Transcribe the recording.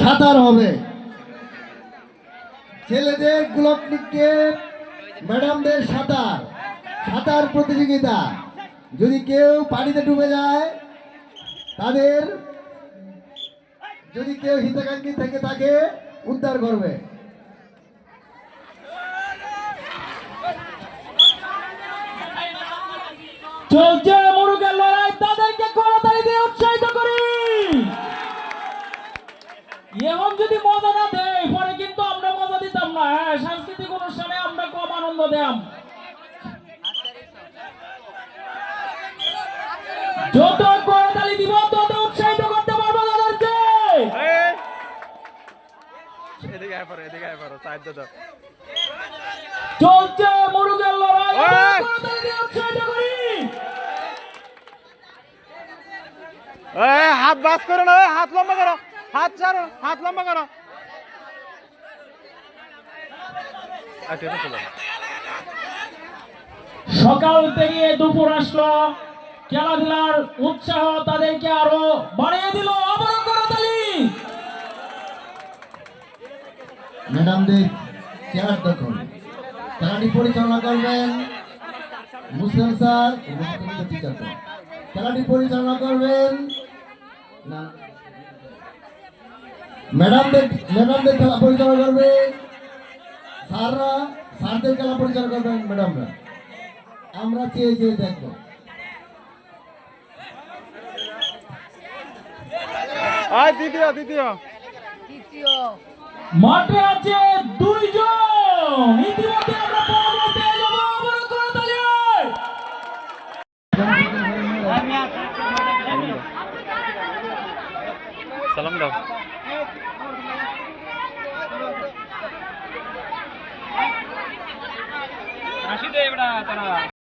সাঁতার হবে। ছেলেদের গ্লোবনিককে ম্যাডামদের সাঁতার সাঁতার প্রতিযোগিতা। যদি কেউ পানিতে ডুবে যায়, তাদের যদি কেউ হিতাকাঙ্ক্ষী থেকে তাকে উদ্ধার করবে। চলছে আমরা আনন্দ দেম যত করতালি দিব তত উৎসাহিত করতে পারব তাদেরকে। এদিকে আয় পারো এদিকে আয় পারো সাইড দাও। চলছে মুরুগের লড়াই। উৎসাহিত করি। এই হাত বাস করো না হাত লম্বা করো হাত ছাড়ো হাত লম্বা করো। আচ্ছা এটা চলো। সকাল পেরিয়ে দুপুর আসলো। খেলাধুলার উৎসাহ তাদেরকে আরও বাড়িয়ে দিল আবারও করতালি ম্যাডামদের চেয়ার দেখুন খেলাটি পরিচালনা করবেন মুসলিম স্যার। খেলাটি পরিচালনা করবেন ম্যাডামদের ম্যাডামদের খেলা পরিচালনা করবে। স্যাররা, স্যারদের খেলা পরিচালনা করবেন ম্যাডামরা। আমরা চেয়ে চেয়ে দেখব দ্বিতীয় দ্বিতীয়। মাঠে আছে দুইজন। ইতিমধ্যে আমরা পরবর্তী পেয়ে যাব আবারও করতালি সালাম দাও। হাসি দে এবার তারা।